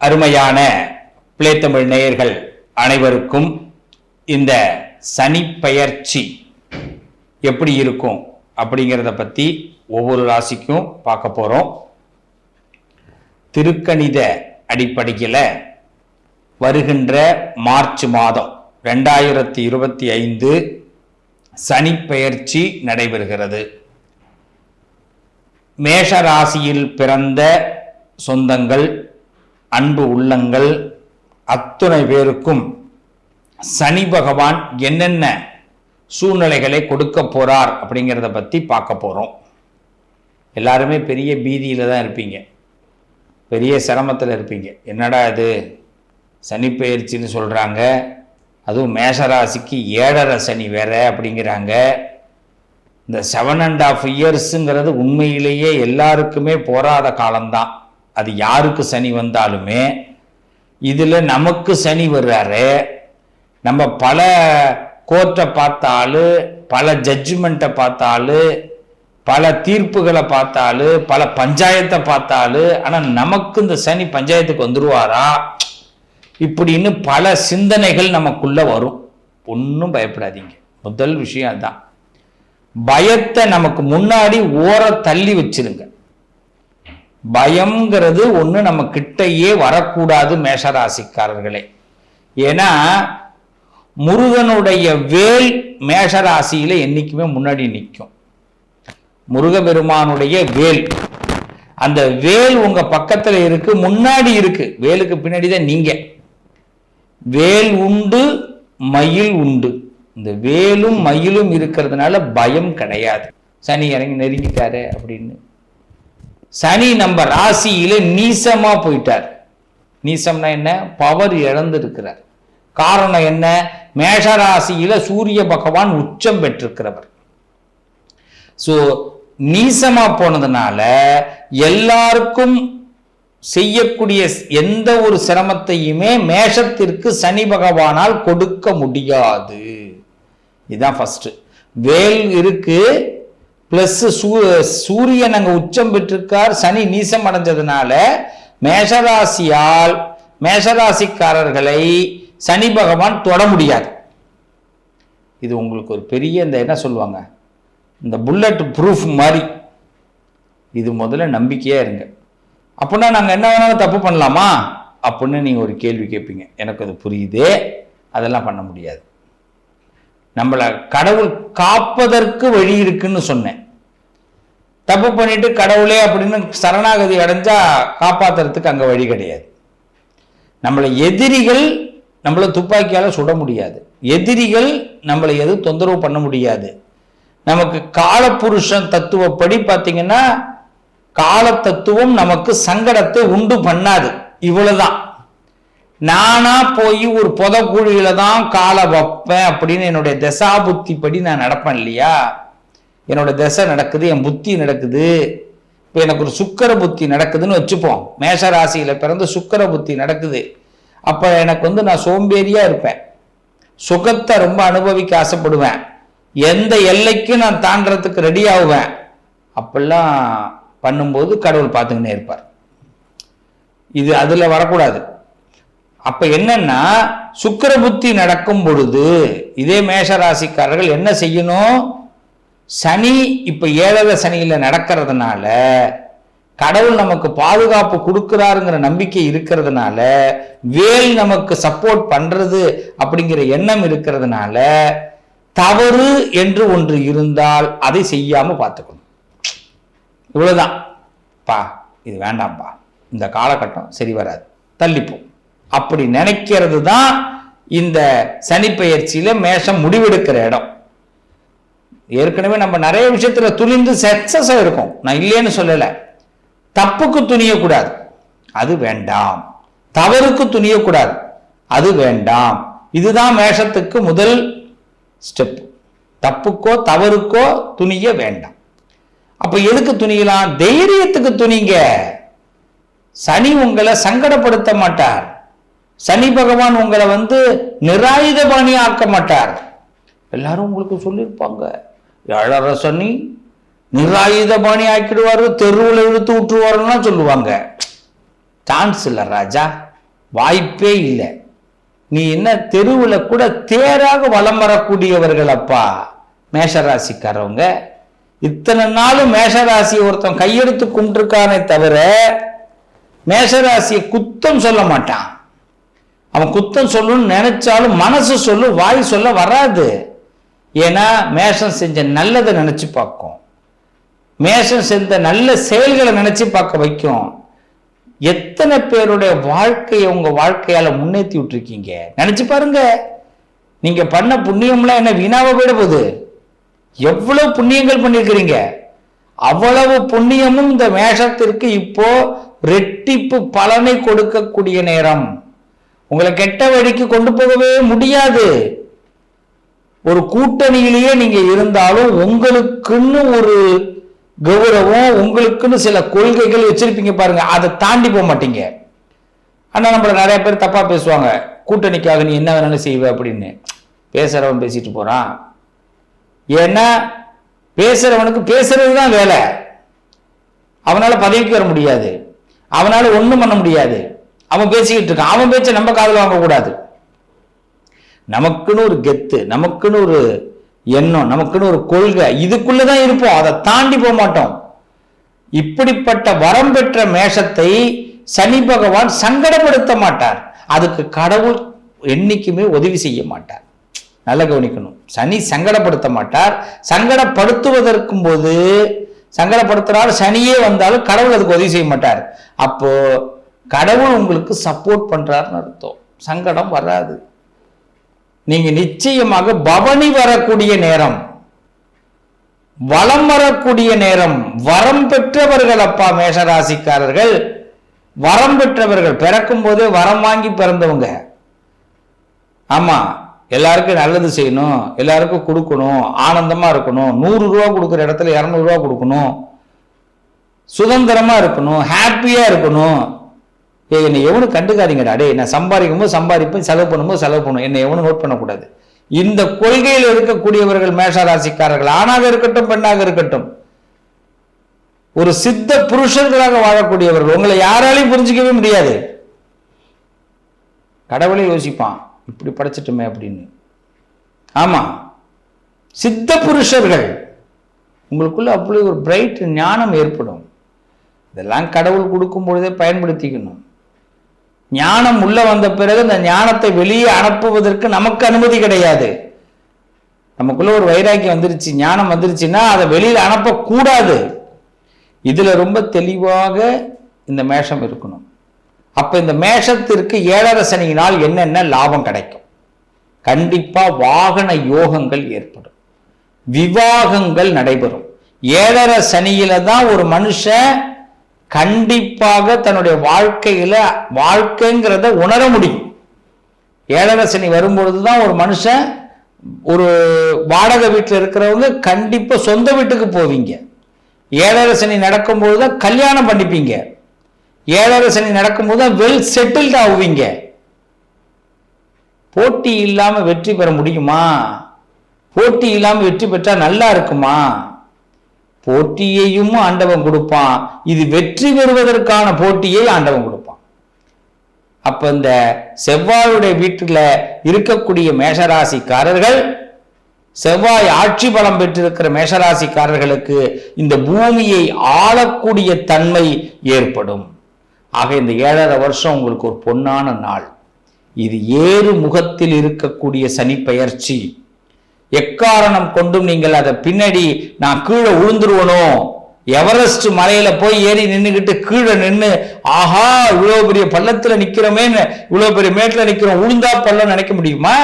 அருமையான பிள்ளைத்தமிழ் நேயர்கள் அனைவருக்கும் இந்த சனி பெயர்ச்சி எப்படி இருக்கும் அப்படிங்கிறத பற்றி ஒவ்வொரு ராசிக்கும் பார்க்க போகிறோம் திருக்கணித அடிப்படையில் வருகின்ற மார்ச் மாதம் ரெண்டாயிரத்தி இருபத்தி ஐந்து சனி பெயர்ச்சி நடைபெறுகிறது. மேஷ ராசியில் பிறந்த சொந்தங்கள் அன்பு உள்ளங்கள் அத்துணை பேருக்கும் சனி பகவான் என்னென்ன சூழ்நிலைகளை கொடுக்க போறார் அப்படிங்கிறத பற்றி பார்க்க போகிறோம் எல்லாருமே பெரிய பீதியில் தான் இருப்பீங்க. பெரிய சிரமத்தில் இருப்பீங்க. என்னடா இது? சனி பயிற்சின்னு சொல்கிறாங்க அதுவும் மேஷராசிக்கு ஏழரை சனி வேற அப்படிங்கிறாங்க. இந்த செவன் அண்ட் ஆஃப் இயர்ஸுங்கிறது உண்மையிலேயே எல்லாருக்குமே போராத காலம்தான். அது யாருக்கு சனி வந்தாலுமே இதில் நமக்கு சனி வர்றாரு. நம்ம பல கோர்ட்டை பார்த்தாலும் பல ஜட்ஜ்மெண்ட்டை பார்த்தாலும் பல தீர்ப்புகளை பார்த்தாலும் பல பஞ்சாயத்தை பார்த்தாலும் ஆனால் நமக்கு இந்த சனி பஞ்சாயத்துக்கு வந்துடுவாரா இப்படின்னு பல சிந்தனைகள் நமக்குள்ளே வரும். ஒன்றும் பயப்படாதீங்க. முதல் விஷயம் அதுதான். பயத்தை நமக்கு முன்னாடி ஓர தள்ளி வச்சிருங்க. பயம்ங்கிறது ஒன்று நம்ம கிட்டையே வரக்கூடாது மேஷராசிக்காரர்களே. ஏன்னா முருகனுடைய வேல் மேஷராசியில் என்றைக்குமே முன்னாடி நிற்கும் முருகபெருமானுடைய வேல். அந்த வேல் உங்கள் பக்கத்தில் இருக்கு முன்னாடி இருக்கு. வேலுக்கு பின்னாடி தான் நீங்கள் வேல் உண்டு மயில் உண்டு. இந்த வேலும் மயிலும் இருக்கிறதுனால பயம் கிடையாது. சனி இறங்கி நெருங்கிட்டாரு அப்படின்னு. சனி நம்ம ராசியில நீசமா போயிட்டார். நீசம்னா என்ன? பவர் இழந்திருக்கிறார். காரணம் என்ன? மேஷ ராசியில சூரிய பகவான் உச்சம் பெற்றிருக்கிறவர். ஸோ நீசமா போனதுனால எல்லாருக்கும் செய்யக்கூடிய எந்த ஒரு சிரமத்தையுமே மேஷத்திற்கு சனி பகவானால் கொடுக்க முடியாது. இதுதான் ஃபர்ஸ்ட் வேல் இருக்கு பிளஸ் சூ சூரியன் அங்க உச்சம் பெற்றிருக்கார். சனி நீசம் அடைஞ்சதுனால மேஷராசியால் மேஷராசிக்காரர்களை சனி பகவான் தொட முடியாது. இது உங்களுக்கு ஒரு பெரிய இந்த என்ன சொல்லுவாங்க? இந்த புல்லட் ப்ரூஃப் மாதிரி இது முதல்ல நம்பிக்கையா இருங்க. அப்படின்னா நாங்கள் என்ன வேணாலும் தப்பு பண்ணலாமா? அப்படின்னு நீங்கள் ஒரு கேள்வி கேட்பீங்க எனக்கு அது புரியுது. அதெல்லாம் பண்ண முடியாது. நம்மளை கடவுள் காப்பதற்கு வழி இருக்குன்னு சொன்னேன். தப்பு பண்ணிட்டு கடவுளே அப்படின்னு சரணாகதி அடைஞ்சா காப்பாத்துறதுக்கு அங்கே வழி கிடையாது. நம்மளை எதிரிகள் நம்மளை துப்பாக்கியால் சுட முடியாது. எதிரிகள் நம்மளை எதுவும் தொந்தரவு பண்ண முடியாது. நமக்கு காலப்புருஷன் தத்துவப்படி பார்த்தீங்கன்னா கால தத்துவம் நமக்கு சங்கடத்தை உண்டு பண்ணாது. இவ்வளவுதான். நானா போய் ஒரு புதக்குழியில தான் காலை வைப்பேன் அப்படின்னு என்னுடைய தசா புத்தி படி நான் நடப்பேன் இல்லையா? என்னோட தசை நடக்குது என் புத்தி நடக்குது. இப்போ எனக்கு ஒரு சுக்கர புத்தி நடக்குதுன்னு வச்சுப்போம். மேஷ ராசியில பிறந்து சுக்கர புத்தி நடக்குது. அப்ப எனக்கு வந்து நான் சோம்பேறியா இருப்பேன். சுகத்தை ரொம்ப அனுபவிக்க ஆசைப்படுவேன். எந்த எல்லைக்கும் நான் தாண்டறதுக்கு ரெடி ஆகுவேன். அப்படிலாம் பண்ணும்போது கடவுள் பார்த்துக்கினே இருப்பார். இது அதுல வரக்கூடாது. அப்ப என்னன்னா சுக்கர புத்தி நடக்கும் பொழுது இதே மேஷ ராசிக்காரர்கள் என்ன செய்யணும்? சனி இப்ப ஏழரை சனியில நடக்கிறதுனால கடவுள் நமக்கு பாதுகாப்பு கொடுக்கிறாருங்கிற நம்பிக்கை இருக்கிறதுனால வேல் நமக்கு சப்போர்ட் பண்றது அப்படிங்கிற எண்ணம் இருக்கிறதுனால தவறு என்று ஒன்று இருந்தால் அதை செய்யாம பார்த்துக்கணும். இவ்வளவுதான். பா இது வேண்டாம்ப்பா இந்த காலகட்டம் சரி வராது. தள்ளிப்போம். அப்படி நினைக்கிறது தான் இந்த சனிப்பெயர்ச்சியில மேஷம் முடிவெடுக்கிற இடம். ஏற்கனவே நம்ம நிறைய விஷயத்துல துணிந்து சக்சஸ் இருக்கும். நான் இல்லைன்னு சொல்லலை. தப்புக்கு துணியக்கூடாது. அது வேண்டாம். தவறுக்கு துணியக்கூடாது. அது வேண்டாம். இதுதான் மேஷத்துக்கு முதல் ஸ்டெப் தப்புக்கோ தவறுக்கோ துணிய வேண்டாம். அப்ப எதுக்கு துணியலாம்? தைரியத்துக்கு துணிங்க. சனி உங்களை சங்கடப்படுத்த மாட்டார். சனி பகவான் உங்களை வந்து நிராயுதபாணி ஆக்க மாட்டார் எல்லாரும் உங்களுக்கு சொல்லியிருப்பாங்க. ஏழரை சனி நிராயுதபாணி ஆக்கிடுவாரு தெருவில் இழுத்து விட்டுருவாருன்னா சொல்லுவாங்க. சான்ஸ் இல்லை ராஜா வாய்ப்பே இல்லை. நீ என்ன தெருவில் கூட தேராக வலம் வரக்கூடியவர்கள் அப்பா மேஷராசிக்காரவங்க. இத்தனை நாளும் மேஷராசி ஒருத்தன் கையெடுத்து கும்பிட்டுருக்கானே தவிர மேஷராசியை குத்தம் சொல்ல மாட்டான். அவன் குத்தம் சொல்லணும்னு நினைச்சாலும் மனசு சொல்லு வாய் சொல்ல வராது. ஏன்னா மேஷம் செஞ்ச நல்லதை நினைச்சு பார்க்கும். மேஷம் செஞ்ச நல்ல செயல்களை நினைச்சு பார்க்க வைக்கும். எத்தனை பேருடைய வாழ்க்கையை உங்க வாழ்க்கையால முன்னேற்றி விட்டுருக்கீங்க? நினைச்சு பாருங்க. நீங்க பண்ண புண்ணியம்லாம் என்ன வீணாவை போயிட போகுது? எவ்வளவு புண்ணியங்கள் பண்ணியிருக்கிறீங்க அவ்வளவு புண்ணியமும் இந்த மேஷத்திற்கு இப்போ ரெட்டிப்பு பலனை கொடுக்கக்கூடிய நேரம். உங்களை கெட்ட வழிக்கு கொண்டு போகவே முடியாது. ஒரு கூட்டணியிலேயே நீங்க இருந்தாலும் உங்களுக்குன்னு ஒரு கௌரவம் உங்களுக்குன்னு சில கொள்கைகள் வச்சிருப்பீங்க பாருங்க. அதை தாண்டி போக மாட்டீங்க. ஆனா நம்மள நிறைய பேர் தப்பா பேசுவாங்க. கூட்டணிக்காக நீ என்ன வேணாலும் செய்வ அப்படின்னு. பேசுறவன் பேசிட்டு போறான். ஏன்னா பேசுறவனுக்கு பேசுறது தான் வேலை. அவனால பதவிக்கு வர முடியாது. அவனால ஒண்ணும் பண்ண முடியாது. அவன் பேசிக்கிட்டு இருக்கான். அவன் பேச்சை நம்ம காதுல வாங்கக்கூடாது. நமக்குன்னு ஒரு கெத்து நமக்குன்னு ஒரு எண்ணம் நமக்குன்னு ஒரு கொள்கை இதுக்குள்ளதான் இருப்போம். அதை தாண்டி போக மாட்டோம். இப்படிப்பட்ட வரம் பெற்ற மேஷத்தை சனி பகவான் சங்கடப்படுத்த மாட்டார். அதுக்கு கடவுள் என்னைக்குமே உதவி செய்ய மாட்டார். நல்லா கவனிக்கணும். சனி சங்கடப்படுத்த மாட்டார். சங்கடப்படுத்துவதற்கும் போது சங்கடப்படுத்துறாரு சனியே வந்தாலும் கடவுள் அதுக்கு உதவி செய்ய மாட்டார். அப்போ கடவுள் உங்களுக்கு சப்போர்ட் பண்ணுறாருன்னு அர்த்தம். சங்கடம் வராது. நீங்கள் நிச்சயமாக பவனி வரக்கூடிய நேரம் வளம் வரக்கூடிய நேரம் வரம் பெற்றவர்கள் அப்பா மேஷராசிக்காரர்கள். வரம் பெற்றவர்கள் பிறக்கும் போதே வரம் வாங்கி பிறந்தவங்க. ஆமாம் எல்லாருக்கும் நல்லது செய்யணும் எல்லாருக்கும் கொடுக்கணும் ஆனந்தமாக இருக்கணும் நூறு ரூபா கொடுக்குற இடத்துல இரநூறுவா கொடுக்கணும். சுதந்திரமாக இருக்கணும் ஹாப்பியாக இருக்கணும். ஏய் என்னை எவனும் கண்டுக்காதீங்கடா. டே நான் சம்பாதிக்கும் போது சம்பாதிப்பேன் செலவு பண்ணும்போது செலவு பண்ணும் என்னை எவனும் நோட் பண்ணக்கூடாது. இந்த கொள்கையில் இருக்கக்கூடியவர்கள் மேஷராசிக்காரர்கள் ஆணாக இருக்கட்டும் பெண்ணாக இருக்கட்டும் ஒரு சித்த புருஷர்களாக வாழக்கூடியவர்கள் உங்களை யாராலையும் புரிஞ்சிக்கவே முடியாது. கடவுளை யோசிப்பான் இப்படி படைச்சிட்டுமே அப்படின்னு. ஆமாம் சித்த புருஷர்கள் உங்களுக்குள்ள அப்படி ஒரு பிரைட் ஞானம் ஏற்படும். இதெல்லாம் கடவுள் கொடுக்கும் பொழுதே பயன்படுத்திக்கணும். ஞானம் உள்ள வந்த பிறகு இந்த ஞானத்தை வெளியே அனுப்புவதற்கு நமக்கு அனுமதி கிடையாது. நமக்குள்ள ஒரு வைராக்கியம் வந்துருச்சு ஞானம் வந்துருச்சுன்னா அதை வெளியில் அனுப்பக்கூடாது. இதுல ரொம்ப தெளிவாக இந்த மேஷம் இருக்கணும். அப்ப இந்த மேஷத்திற்கு ஏழரை சனியினால் என்னென்ன லாபம் கிடைக்கும்? கண்டிப்பா வாகன யோகங்கள் ஏற்படும். விவாகங்கள் நடைபெறும். ஏழரை சனியில தான் ஒரு மனுஷன் கண்டிப்பாக தன்னுடைய வாழ்க்கையில வாழ்க்கைங்கிறத உணர முடியும். ஏழரை சனி வரும்பொழுது தான் ஒரு மனுஷன் ஒரு வாடகை வீட்டில் இருக்கிறவங்க கண்டிப்பாக சொந்த வீட்டுக்கு போவீங்க. ஏழரை சனி நடக்கும்போது தான் கல்யாணம் பண்ணிப்பீங்க. ஏழரை சனி நடக்கும்போது தான் வெல் செட்டில்ட் ஆகுவீங்க போட்டி இல்லாமல் வெற்றி பெற முடியுமா? போட்டி இல்லாமல் வெற்றி பெற்றால் நல்லா இருக்குமா? போட்டியையும் ஆண்டவன் கொடுப்பான். இது வெற்றி பெறுவதற்கான போட்டியை ஆண்டவன் கொடுப்பான். அப்ப இந்த செவ்வாயுடைய வீட்டில் இருக்கக்கூடிய மேஷராசிக்காரர்கள் செவ்வாய் ஆட்சி பலம் பெற்றிருக்கிற மேஷராசிக்காரர்களுக்கு இந்த பூமியை ஆளக்கூடிய தன்மை ஏற்படும். ஆக இந்த ஏழரை வருஷம் உங்களுக்கு ஒரு பொன்னான நாள். இது ஏறு முகத்தில் இருக்கக்கூடிய சனி பெயர்ச்சி எக்காரணம் கொண்டும் நீங்கள் அதை பின்னாடி நான் கீழே விழுந்துருவனோ எவரெஸ்ட் மலையில போய் ஏறி நின்றுக்கிட்டு கீழே நின்று ஆஹா இவ்வளவு பெரிய பள்ளத்துல நிக்கிறோமேன்னு இவ்வளவு பெரிய மேட்டில் நிக்கிறோம் உளுந்தா பள்ளம் நினைக்க முடியுமா?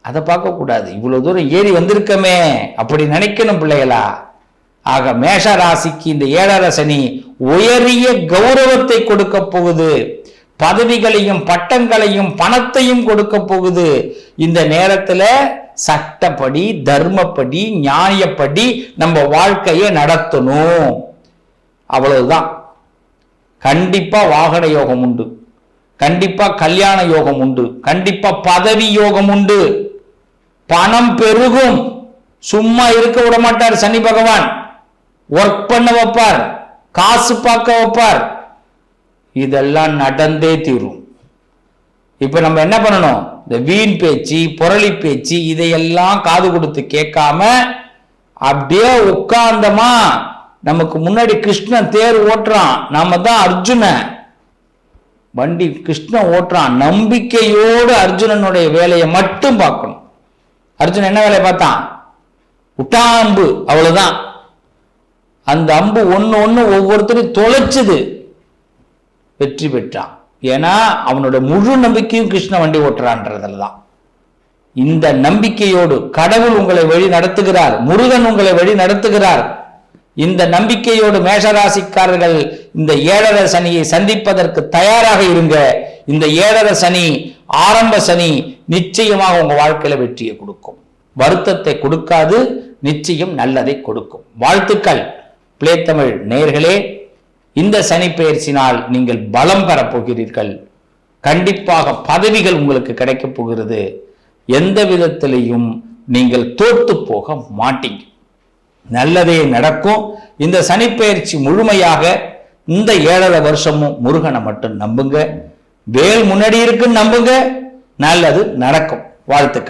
அதை பார்க்க கூடாது. இவ்வளவு தூரம் ஏறி வந்திருக்கமே அப்படி நினைக்கணும் பிள்ளைகளா. ஆக மேஷ ராசிக்கு இந்த ஏழரை சனி உயரிய கௌரவத்தை கொடுக்க போகுது. பதவிகளையும் பட்டங்களையும் பணத்தையும் கொடுக்க போகுது. இந்த நேரத்துல சட்டப்படி தர்மப்படி நியாயப்படி நம்ம வாழ்க்கையை நடத்தணும். அவ்வளவுதான். கண்டிப்பா வாகன யோகம் உண்டு. கண்டிப்பா கல்யாண யோகம் உண்டு. கண்டிப்பா பதவி யோகம் உண்டு. பணம் பெருகும். சும்மா இருக்க விட மாட்டார் சனி பகவான். ஒர்க் பண்ண வைப்பார். காசு பார்க்க வைப்பார். இதெல்லாம் நடந்தே தீரும். இப்ப நம்ம என்ன பண்ணணும்? இந்த வீண் பேச்சு புரளி பேச்சு இதையெல்லாம் காது கொடுத்து கேட்காம அப்படியே உட்கார்ந்தமா? நமக்கு முன்னாடி கிருஷ்ணன் தேர் ஓட்டுறான். நாம தான் அர்ஜுனன். வண்டி கிருஷ்ணன் ஓட்டுறான். நம்பிக்கையோடு அர்ஜுனனுடைய வேலையை மட்டும் பார்க்கணும். அர்ஜுன் என்ன வேலையை பார்த்தான்? உட்டாம்பு அவ்வளவுதான். அந்த அம்பு ஒன்று ஒன்று ஒவ்வொருத்தரையும் தொலைச்சுது. வெற்றி பெற்றான். ஏன்னா அவனோட முழு நம்பிக்கையும் கிருஷ்ண வண்டி ஓட்டுறான்றதுல தான் இந்த நம்பிக்கையோடு கடவுள் உங்களை வழி நடத்துகிறார் முருகன் உங்களை வழி நடத்துகிறார். இந்த நம்பிக்கையோடு மேஷராசிக்காரர்கள் இந்த ஏழரை சனியை சந்திப்பதற்கு தயாராக இருங்க. இந்த ஏழரை சனி ஆரம்ப சனி நிச்சயமாக உங்க வாழ்க்கையில வெற்றியை கொடுக்கும். வருத்தத்தை கொடுக்காது நிச்சயம் நல்லதை கொடுக்கும். வாழ்த்துக்கள். பிளேத்தமிழ் நேயர்களே இந்த சனி பெயர்ச்சினால் நீங்கள் பலம் பெறப்போகிறீர்கள் கண்டிப்பாக பதவிகள் உங்களுக்கு கிடைக்கப் போகிறது. எந்த விதத்திலையும் நீங்கள் தோற்று போக மாட்டீங்க. நல்லதே நடக்கும். இந்த சனிப்பெயர்ச்சி முழுமையாக இந்த ஏழரை வருஷமும் முருகனை மட்டும் நம்புங்க. வேல் முன்னாடி இருக்குன்னு நம்புங்க. நல்லது நடக்கும். வாழ்த்துக்கள்.